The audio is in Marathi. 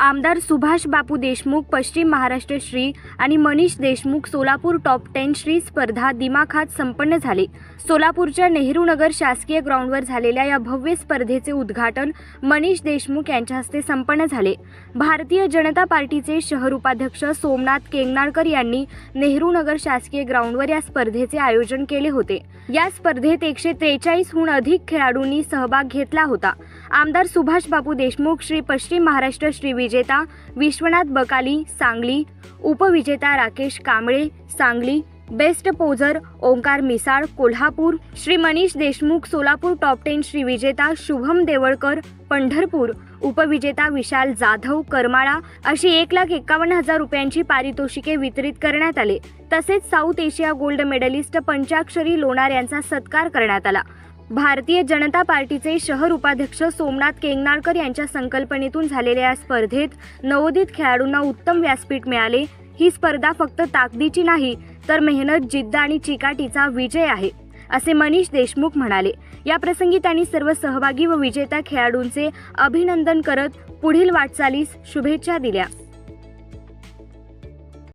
आमदार सुभाष बापू देशमुख पश्चिम महाराष्ट्र श्री आणि मनीष देशमुख सोलापूर टॉप टेन श्री स्पर्धा दिमाखात संपन्न झाले. सोलापूरच्या नेहरू नगर शासकीय ग्राउंडवर झालेल्या या भव्य स्पर्धेचे उद्घाटन मनीष देशमुख यांच्या हस्ते संपन्न झाले. भारतीय जनता पार्टीचे शहर उपाध्यक्ष सोमनाथ केंगनाळकर यांनी नेहरू नगर शासकीय ग्राउंडवर या स्पर्धेचे आयोजन केले होते. या स्पर्धेत एकशे त्रेचाळीसहून अधिक खेळाडूंनी सहभाग घेतला होता. आमदार सुभाषबाबू देशमुख श्री पश्चिम महाराष्ट्र श्री विजेता विश्वनाथ बकाली सांगली. उपविजेता Rakesh Kamble Sangli. Best poser Omkar Misal Kolhapur. Shri Manish Deshmukh Solapur top ten Shri विजेता शुभम देवळकर पंढरपूर. उपविजेता विशाल जाधव करमाळा. अशी एक लाख एकावन्न हजार रुपयांची पारितोषिके वितरित करण्यात आले. तसेच South Asia gold medallist Panchakshari Lonar यांचा सत्कार करण्यात आला. भारतीय जनता पार्टीचे शहर उपाध्यक्ष सोमनाथ केंगनाळकर यांच्या संकल्पनेतून झालेल्या या स्पर्धेत नवोदित खेळाडूंना उत्तम व्यासपीठ मिळाले. ही स्पर्धा फक्त ताकदीची नाही तर मेहनत जिद्द आणि चिकाटीचा विजय आहे असे मनीष देशमुख म्हणाले. या प्रसंगी त्यांनी सर्व सहभागी व विजेत्या खेळाडूंचे अभिनंदन करत पुढील वाटचालीस शुभेच्छा दिल्या.